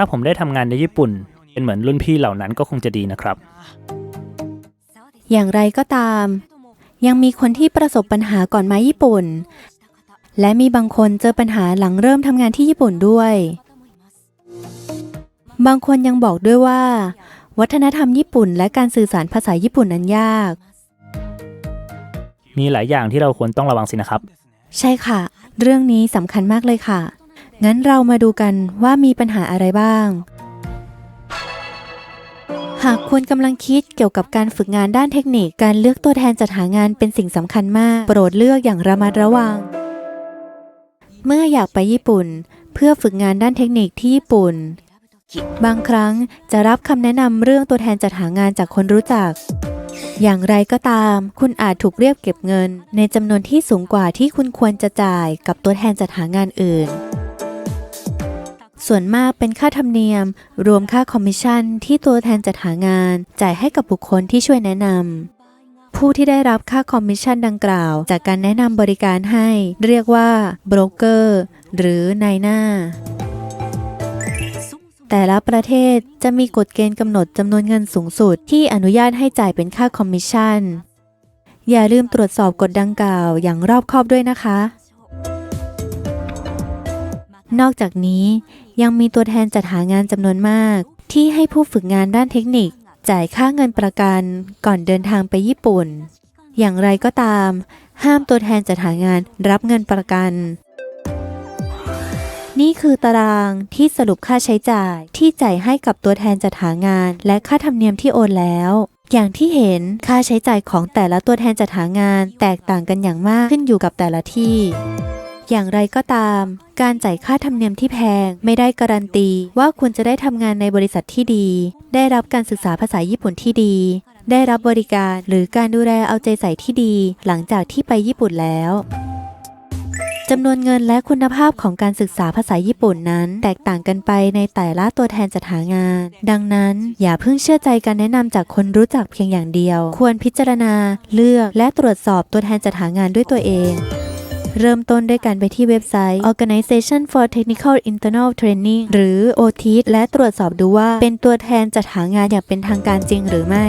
ถ้าผมได้ทำงานในญี่ปุ่น เป็นเหมือนรุ่นพี่เหล่านั้นก็คงจะดีนะครับ อย่างไรก็ตาม ยังมีคนที่ประสบปัญหาก่อนมาญี่ปุ่น และมีบางคนเจอปัญหาหลังเริ่มทำงานที่ญี่ปุ่นด้วย บางคนยังบอกด้วยว่า วัฒนธรรมญี่ปุ่น และการสื่อสารภาษาญี่ปุ่นนั้นยาก มีหลายอย่างที่เราควรต้องระวังสินะครับ ใช่ค่ะ เรื่องนี้สำคัญมากเลยค่ะ งั้นเรามาดูกันว่ามีปัญหาอะไรบ้าง หากคุณกำลังคิดเกี่ยวกับการฝึกงานด้านเทคนิค การเลือกตัวแทนจัดหางานเป็นสิ่งสำคัญมาก โปรดเลือกอย่างระมัดระวัง เมื่ออยากไปญี่ปุ่น เพื่อฝึกงานด้านเทคนิคที่ญี่ปุ่น บางครั้งจะรับคำแนะนำเรื่องตัวแทนจัดหางานจากคนรู้จักอย่างไรก็ตาม คุณอาจถูกเรียกเก็บเงิน ในจำนวนที่สูงกว่าที่คุณควรจะจ่ายกับตัวแทนจัดหางานอื่น ส่วนมากเป็นค่าธรรมเนียม รวมค่าคอมมิชชั่นที่ตัวแทนจัดหางาน จ่ายให้กับบุคคลที่ช่วยแนะนำผู้ที่ได้รับค่าคอมมิชชั่นดังกล่าว จากการแนะนำบริการให้ เรียกว่าโบรกเกอร์หรือนายหน้า แต่ละประเทศจะมีกฎเกณฑ์กำหนดจำนวนเงินสูงสุด ที่อนุญาตให้จ่ายเป็นค่าคอมมิชชั่น อย่าลืมตรวจสอบกฎดังกล่าวอย่างรอบคอบด้วยนะคะ นอกจากนี้ ยังมีตัวแทนจัดหางานจำนวนมาก ที่ให้ผู้ฝึกงานด้านเทคนิค จ่ายค่าเงินประกันก่อนเดินทางไปญี่ปุ่น อย่างไรก็ตาม ห้ามตัวแทนจัดหางานรับเงินประกัน นี่คือตารางที่สรุปค่าใช้จ่ายที่จ่ายให้กับตัวแทนจัดหางาน และค่าธรรมเนียมที่โอนแล้วอย่างที่เห็นค่าใช้จ่ายของแต่ละตัวแทนจัดหางาน แตกต่างกันอย่างมากขึ้นอยู่กับแต่ละที่ อย่างไรก็ตาม การจ่ายค่าธรรมเนียมที่แพงไม่ได้การันตี ว่าคุณจะได้ทำงานในบริษัทที่ดี ได้รับการศึกษาภาษาญี่ปุ่นที่ดี ได้รับบริการหรือการดูแลเอาใจใส่ที่ดี หลังจากที่ไปญี่ปุ่นแล้วจำนวนเงินและคุณภาพของการศึกษาภาษาญี่ปุ่นนั้น แตกต่างกันไปในแต่ละตัวแทนจัดหางาน ดังนั้นอย่าเพิ่งเชื่อใจการแนะนำจากคนรู้จักเพียงอย่างเดียว ควรพิจารณา เลือกและตรวจสอบตัวแทนจัดหางานด้วยตัวเอง เริ่มต้นด้วยการไปที่เว็บไซต์ Organization for Technical Internal Training หรือ OTIT และตรวจสอบดูว่าเป็นตัวแทนจัดหางานอย่างเป็นทางการจริงหรือไม่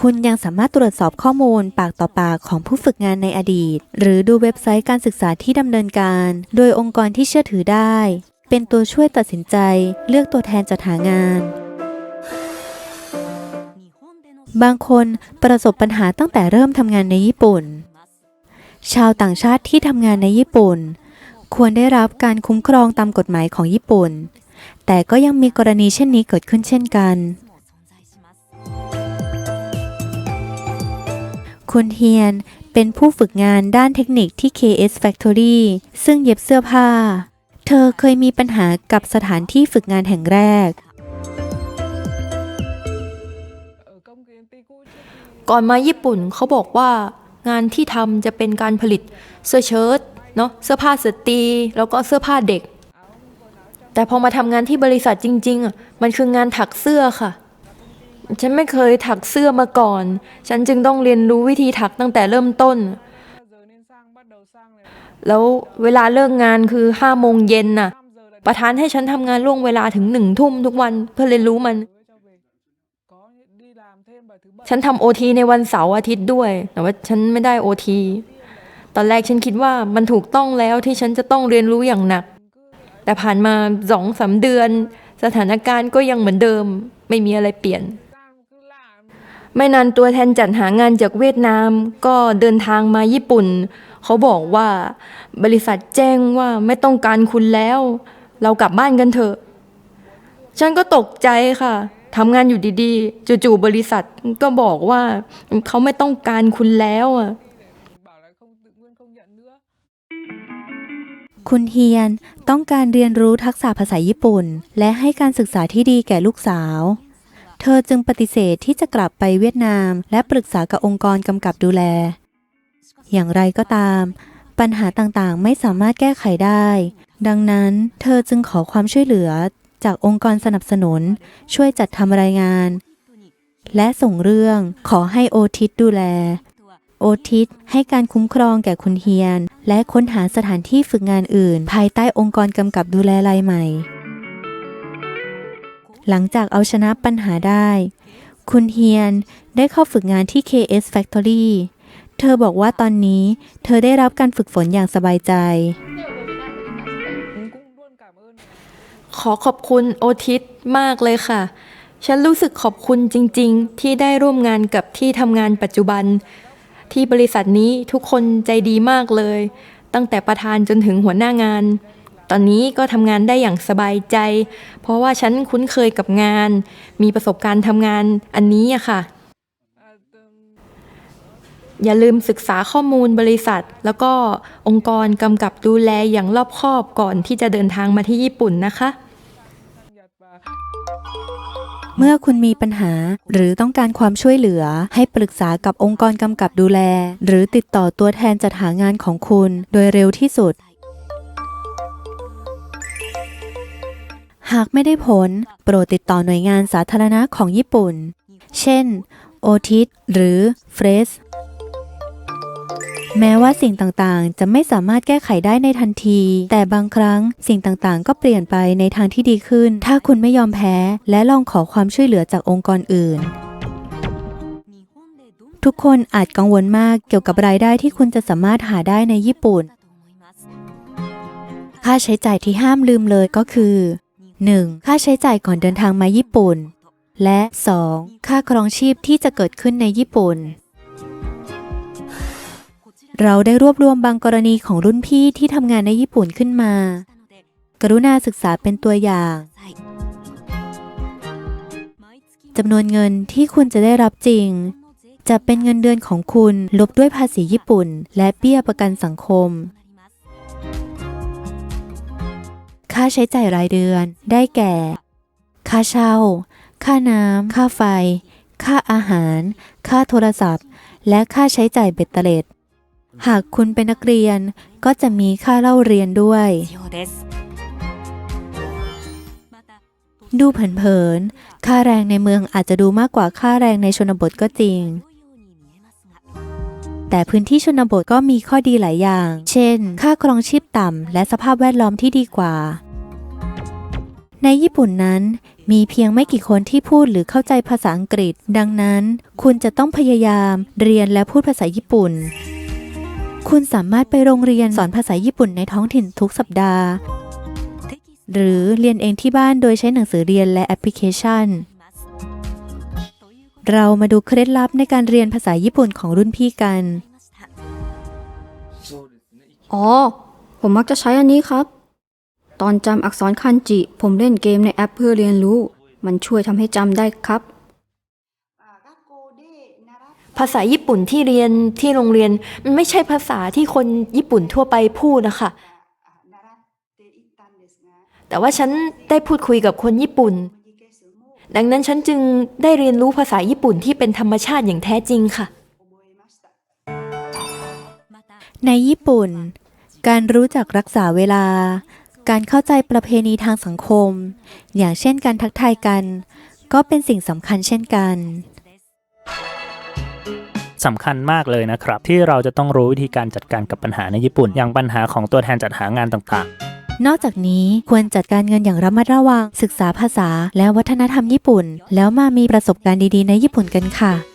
คุณยังสามารถตรวจสอบข้อมูลปากต่อปากของผู้ฝึกงานในอดีต หรือดูเว็บไซต์การศึกษาที่ดำเนินการ โดยองค์กรที่เชื่อถือได้ เป็นตัวช่วยตัดสินใจ เลือกตัวแทนจัดหางาน บางคนประสบปัญหาตั้งแต่เริ่มทำงานในญี่ปุ่น ชาวต่างชาติที่ทำงานในญี่ปุ่น ควรได้รับการคุ้มครองตามกฎหมายของญี่ปุ่น แต่ก็ยังมีกรณีเช่นนี้เกิดขึ้นเช่นกัน คุณเฮียนเป็นผู้ฝึกงานด้านเทคนิคที่ KS Factory ซึ่งเย็บเสื้อผ้า เธอเคยมีปัญหากับสถานที่ฝึกงานแห่งแรก ก่อนมาญี่ปุ่นเขาบอกว่า งานที่ทำจะเป็นการผลิตเสื้อเชิ้ตเนาะเสื้อผ้าสตรีแล้วก็เสื้อผ้าเด็ก แต่พอมาทำงานที่บริษัทจริงๆอะมันคืองานถักเสื้อค่ะ ฉันไม่เคยถักเสื้อมาก่อน ฉันจึงต้องเรียนรู้วิธีถักตั้งแต่เริ่มต้น แล้วเวลาเลิกงานคือห้าโมงเย็นน่ะ ประธานให้ฉันทำงานล่วงเวลาถึงหนึ่งทุ่มทุกวันเพื่อเรียนรู้มัน ฉันทำโอทีในวันเสาร์อาทิตย์ด้วย แต่ว่าฉันไม่ได้โอทีตอนแรกฉันคิดว่ามันถูกต้องแล้วที่ฉันจะต้องเรียนรู้อย่างหนัก แต่ผ่านมาสองสามเดือน สถานการณ์ก็ยังเหมือนเดิม ไม่มีอะไรเปลี่ยน ไม่นานตัวแทนจัดหางานจากเวียดนาม ก็เดินทางมาญี่ปุ่น เขาบอกว่าบริษัทแจ้งว่าไม่ต้องการคุณแล้ว เรากลับบ้านกันเถอะ ฉันก็ตกใจค่ะ ทำงานอยู่ดีๆจู่ๆบริษัทก็บอกว่าเขาไม่ต้องการคุณแล้วอะคุณเฮียนต้องการเรียนรู้ทักษะภาษาญี่ปุ่น และให้การศึกษาที่ดีแก่ลูกสาว เธอจึงปฏิเสธที่จะกลับไปเวียดนาม และปรึกษากับองค์กรกำกับดูแล อย่างไรก็ตาม ปัญหาต่างๆไม่สามารถแก้ไขได้ ดังนั้น เธอจึงขอความช่วยเหลือ จากองค์กรสนับสนุน ช่วยจัดทำรายงาน และส่งเรื่องขอให้โอทิสดูแล โอทิสให้การคุ้มครองแก่คุณเฮียน และค้นหาสถานที่ฝึกงานอื่น ภายใต้องค์กรกำกับดูแลรายใหม่ หลังจากเอาชนะปัญหาได้ คุณเฮียนได้เข้าฝึกงานที่ KS Factory เธอบอกว่าตอนนี้เธอได้รับการฝึกฝนอย่างสบายใจ ขอขอบคุณโอทิสมากเลยค่ะ ฉันรู้สึกขอบคุณจริง ๆ ที่ได้ร่วมงานกับที่ทำงานปัจจุบัน ที่บริษัทนี้ทุกคนใจดีมากเลย ตั้งแต่ประธานจนถึงหัวหน้างาน ตอนนี้ก็ทำงานได้อย่างสบายใจ เพราะว่าฉันคุ้นเคยกับงาน มีประสบการณ์ทำงานอันนี้อะค่ะ อย่าลืมศึกษาข้อมูลบริษัท แล้วก็องค์กรกำกับดูแลอย่างรอบคอบก่อนที่จะเดินทางมาที่ญี่ปุ่นนะคะ เมื่อคุณมีปัญหาหรือต้องการความช่วยเหลือ ให้ปรึกษากับองค์กรกำกับดูแล หรือติดต่อตัวแทนจัดหางานของคุณ โดยเร็วที่สุดหากไม่ได้ผล โปรดติดต่อหน่วยงานสาธารณะของญี่ปุ่น เช่น โอทิสหรือเฟรส แม้ว่าสิ่งต่างๆ จะไม่สามารถแก้ไขได้ในทันที แต่บางครั้งสิ่งต่างๆ ก็เปลี่ยนไปในทางที่ดีขึ้น ถ้าคุณไม่ยอมแพ้ และลองขอความช่วยเหลือจากองค์กรอื่น ทุกคนอาจกังวลมากเกี่ยวกับรายได้ที่คุณจะสามารถหาได้ในญี่ปุ่น ค่าใช้จ่ายที่ห้ามลืมเลยก็คือ 1. ค่าใช้จ่ายก่อนเดินทางมาญี่ปุ่น และ 2. ค่าครองชีพที่จะเกิดขึ้นในญี่ปุ่น เราได้รวบรวมบางกรณีของรุ่นพี่ที่ทำงานในญี่ปุ่นขึ้นมา กรุณาศึกษาเป็นตัวอย่างจำนวนเงินที่คุณจะได้รับจริง จะเป็นเงินเดือนของคุณลบด้วยภาษีญี่ปุ่น และเบี้ยประกันสังคม ค่าใช้จ่ายรายเดือน ได้แก่ ค่าเช่า ค่าน้ำ ค่าไฟ ค่าอาหาร ค่าโทรศัพท์ และค่าใช้จ่ายเบ็ดเตล็ด หากคุณเป็นนักเรียนก็จะมีค่าเล่าเรียนด้วย ดูเผินๆ ค่าแรงในเมืองอาจจะดูมากกว่าค่าแรงในชนบทก็จริง แต่พื้นที่ชนบทก็มีข้อดีหลายอย่าง เช่น ค่าครองชีพต่ำและสภาพแวดล้อมที่ดีกว่า ในญี่ปุ่นนั้นมีเพียงไม่กี่คนที่พูดหรือเข้าใจภาษาอังกฤษ ดังนั้น คุณจะต้องพยายามเรียนและพูดภาษาญี่ปุ่น คุณสามารถไปโรงเรียนสอนภาษาญี่ปุ่นในท้องถิ่นทุกสัปดาห์ หรือเรียนเองที่บ้านโดยใช้หนังสือเรียนและแอปพลิเคชัน เรามาดูเคล็ดลับในการเรียนภาษาญี่ปุ่นของรุ่นพี่กัน อ๋อ ผมมักจะใช้อันนี้ครับ ตอนจำอักษรคันจิ ผมเล่นเกมในแอปเพื่อเรียนรู้ มันช่วยทำให้จำได้ครับ ภาษาญี่ปุ่นที่เรียนที่โรงเรียนมันไม่ใช่ภาษาที่คนญี่ปุ่นทั่วไปพูดนะคะ แต่ว่าฉันได้พูดคุยกับคนญี่ปุ่น ดังนั้นฉันจึงได้เรียนรู้ภาษาญี่ปุ่นที่เป็นธรรมชาติอย่างแท้จริงค่ะ ในญี่ปุ่น การรู้จักรักษาเวลา การเข้าใจประเพณีทางสังคม อย่างเช่นการทักทายกัน ก็เป็นสิ่งสำคัญเช่นกัน สำคัญมากเลยนะครับ ที่เราจะต้องรู้วิธีการจัดการกับปัญหาในญี่ปุ่น อย่างปัญหาของตัวแทนจัดหางานต่างนอกจากนี้ควรจัดการเงินอย่างระมัดระวัง ศึกษาภาษา และวัฒนธรรมญี่ปุ่น แล้วมามีประสบการณ์ดีๆ ในญี่ปุ่นกันค่ะ